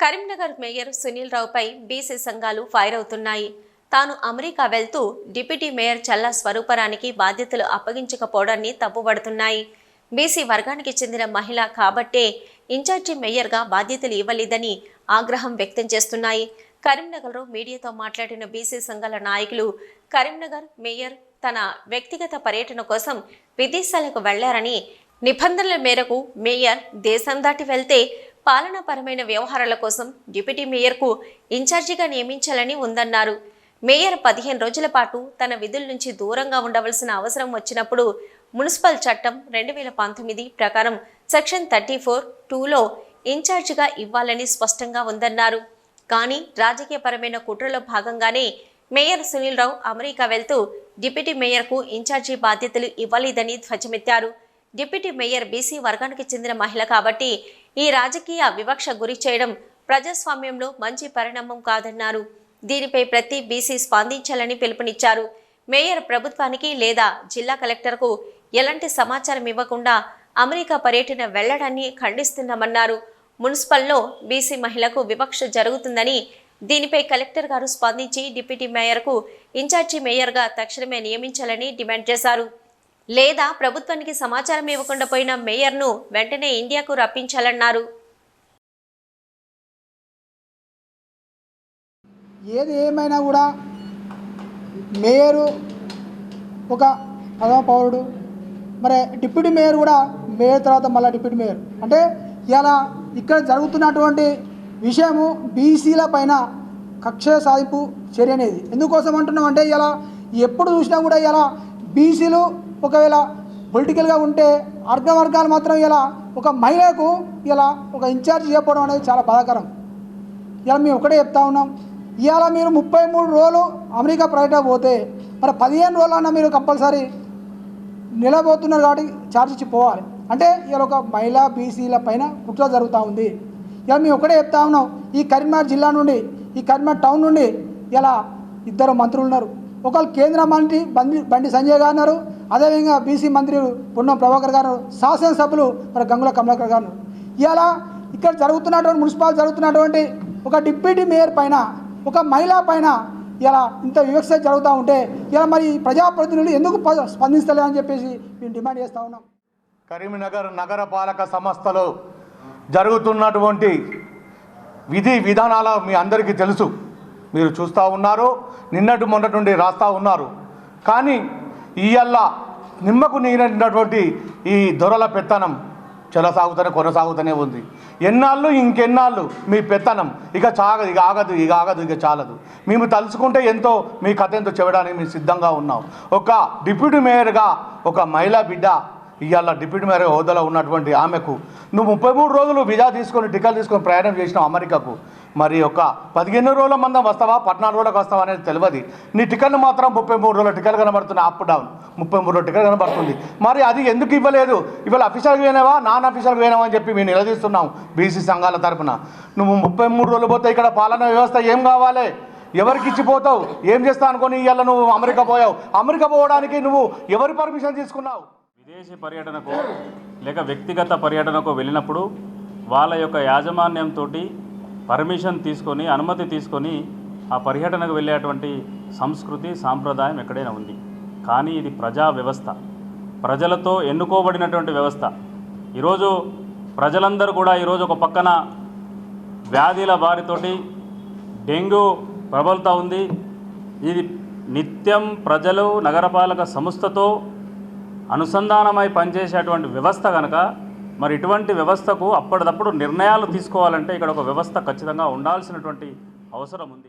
Karimnagar mayor Sunil రావుపై BC సంఘాలు fire అవుతున్నాయి. తాను అమెరికా వెళ్తూ డిప్యూటీ మేయర్ చల్లా స్వరూపరానికి బాధ్యతలు అప్పగించకపోవడాన్ని తప్పుపడుతున్నాయి బీసీ వర్గానికి చెందిన మహిళ కాబట్టే ఇన్ఛార్జి మేయర్గా బాధ్యతలు ఇవ్వలేదని ఆగ్రహం వ్యక్తం చేస్తున్నాయి. కరీంనగర్లో మీడియాతో మాట్లాడిన బీసీ సంఘాల నాయకులు కరీంనగర్ మేయర్ తన వ్యక్తిగత పర్యటన కోసం విదేశాలకు వెళ్ళారని నిబంధనల మేరకు మేయర్ దేశం దాటి వెళ్తే పాలనాపరమైన వ్యవహారాల కోసం డిప్యూటీ మేయర్కు ఇన్ఛార్జిగా నియమించాలని ఉందన్నారు. మేయర్ పదిహేను రోజుల పాటు తన విధుల నుంచి దూరంగా ఉండవలసిన అవసరం వచ్చినప్పుడు మున్సిపల్ చట్టం రెండు వేల పంతొమ్మిది ప్రకారం సెక్షన్ థర్టీ ఫోర్ టూలో ఇన్ఛార్జిగా ఇవ్వాలని స్పష్టంగా ఉందన్నారు. కానీ రాజకీయపరమైన కుట్రలో భాగంగానే మేయర్ సునీల్ రావు అమెరికా వెళ్తూ డిప్యూటీ మేయర్కు ఇన్ఛార్జి బాధ్యతలు ఇవ్వలేదని ధ్వజమెత్తారు. డిప్యూటీ మేయర్ బీసీ వర్గానికి చెందిన మహిళ కాబట్టి ఈ రాజకీయ వివక్ష గురి చేయడం ప్రజాస్వామ్యంలో మంచి పరిణామం కాదన్నారు. దీనిపై ప్రతి బీసీ స్పందించాలని పిలుపునిచ్చారు. మేయర్ ప్రభుత్వానికి లేదా జిల్లా కలెక్టర్కు ఎలాంటి సమాచారం ఇవ్వకుండా అమెరికా పర్యటన వెళ్ళడాన్ని ఖండిస్తున్నామన్నారు. మున్సిపల్లో బీసీ మహిళకు వివక్ష జరుగుతుందని దీనిపై కలెక్టర్ గారు స్పందించి డిప్యూటీ మేయర్కు ఇన్ఛార్జి మేయర్గా తక్షణమే నియమించాలని డిమాండ్ చేశారు. లేదా ప్రభుత్వానికి సమాచారం ఇవ్వకుండా పోయిన మేయర్ను వెంటనే ఇండియాకు రప్పించాలన్నారు. ఏది ఏమైనా కూడా మేయరు ఒక ప్రథమ పౌరుడు మరి డిప్యూటీ మేయర్ కూడా మేయర్ తర్వాత మళ్ళీ డిప్యూటీ మేయర్. అంటే ఇలా ఇక్కడ జరుగుతున్నటువంటి విషయము బీసీల పైన కక్ష సాధింపు చర్య అనేది. ఎందుకోసం అంటున్నాం అంటే ఇలా ఎప్పుడు చూసినా కూడా ఇలా బీసీలు ఒకవేళ పొలిటికల్గా ఉంటే అర్ధ వర్గాలు మాత్రం ఇలా ఒక మహిళకు ఇలా ఒక ఇన్ఛార్జ్ చేయకపోవడం అనేది చాలా బాధాకరం. ఇలా మేము ఒకటే చెప్తా ఉన్నాం. ఇవాళ మీరు ముప్పై మూడు రోజులు అమెరికా పర్యటన పోతే మరి పదిహేను రోజులన్నా మీరు కంపల్సరీ నిలబోతున్నారు కాబట్టి ఛార్జ్ ఇచ్చి పోవాలి. అంటే ఇలా ఒక మహిళా బీసీల పైన కుట్ర జరుగుతూ ఉంది. ఇలా మేము ఒకటే చెప్తా ఉన్నాం. ఈ కరీంనగర్ జిల్లా నుండి ఈ కరీంనగర్ టౌన్ నుండి ఇలా ఇద్దరు మంత్రులు ఉన్నారు ఒకళ్ళు కేంద్ర మంత్రి బండి బండి సంజయ్ గారు ఉన్నారు. అదేవిధంగా బీసీ మంత్రి పున్నం ప్రభాకర్ గారు శాసనసభ్యులు మరి గంగుల కమలాకర్ గారు. ఇలా ఇక్కడ జరుగుతున్నటువంటి మున్సిపాల్ జరుగుతున్నటువంటి ఒక డిప్యూటీ మేయర్ పైన ఒక మహిళ పైన ఇలా ఇంత వివక్ష జరుగుతూ ఉంటే ఇలా మరి ఈ ప్రజాప్రతినిధులు ఎందుకు ప- అని చెప్పేసి మేము డిమాండ్ చేస్తూ ఉన్నాం. కరీంనగర్ నగరపాలక సంస్థలో జరుగుతున్నటువంటి విధి విధానాల మీ అందరికీ తెలుసు. మీరు చూస్తూ ఉన్నారు నిన్నటి మొన్నటి నుండి రాస్తూ ఉన్నారు. కానీ ఇవల్ల నిమ్మకు నీరినటువంటి ఈ దొరల పెత్తనం చెలసాగుతూనే కొనసాగుతూనే ఉంది. ఎన్నాళ్ళు ఇంకెన్నాళ్ళు మీ పెత్తనం? ఇక చాగదు ఇక ఆగదు ఇక ఆగదు ఇక చాలదు. మేము తలుచుకుంటే ఎంతో మీ కథ ఎంతో చెప్పడానికి మేము సిద్ధంగా ఉన్నాం. ఒక డిప్యూటీ మేయర్గా ఒక మహిళా బిడ్డ ఇవాళ డిప్యూటీ మేయర్ హోదాలో ఉన్నటువంటి ఆమెకు నువ్వు ముప్పై మూడు రోజులు విజా తీసుకొని టికెట్ తీసుకొని ప్రయాణం చేసినావు అమెరికాకు. మరి ఒక పదిహేను రోజుల మందం వస్తావా? పద్నాలుగు రోజులకు వస్తావా అనేది తెలియదు. నీ టికెట్లు మాత్రం ముప్పై మూడు రోజుల టికెట్లు కనబడుతుంది అప్ డౌన్. ముప్పై మూడు రోజుల టికెట్ కనబడుతుంది. మరి అది ఎందుకు ఇవ్వలేదు? ఇవాళ అఫీషియల్గా పోయినావా? నాన్ అఫీషియల్గా పోయినావా అని చెప్పి మేము నిలదీస్తున్నాం బీసీ సంఘాల తరఫున నువ్వు ముప్పై మూడు రోజులు పోతే ఇక్కడ పాలనా వ్యవస్థ ఏం కావాలి? ఎవరికి ఇచ్చిపోతావు ఏం చేస్తా అనుకొని ఇవాళ నువ్వు అమెరికా పోయావు? అమెరికా పోవడానికి నువ్వు ఎవరి పర్మిషన్ తీసుకున్నావు? విదేశీ పర్యటనకు లేక వ్యక్తిగత పర్యటనకు వెళ్ళినప్పుడు వాళ్ళ యొక్క యాజమాన్యంతో పర్మిషన్ తీసుకొని అనుమతి తీసుకొని ఆ పర్యటనకు వెళ్ళేటువంటి సంస్కృతి సాంప్రదాయం ఎక్కడైనా ఉంది. కానీ ఇది ప్రజా వ్యవస్థ. ప్రజలతో ఎన్నుకోబడినటువంటి వ్యవస్థ. ఈరోజు ప్రజలందరూ కూడా ఈరోజు ఒక పక్కన వ్యాధుల బారితోటి డెంగ్యూ ప్రబలుతూ ఉంది. ఇది నిత్యం ప్రజలు నగరపాలక సంస్థతో అనుసంధానమై పనిచేసేటువంటి వ్యవస్థ కనుక మరి ఇటువంటి వ్యవస్థకు అప్పటిదప్పుడు నిర్ణయాలు తీసుకోవాలంటే ఇక్కడ ఒక వ్యవస్థ ఖచ్చితంగా ఉండాల్సినటువంటి అవసరం ఉంది.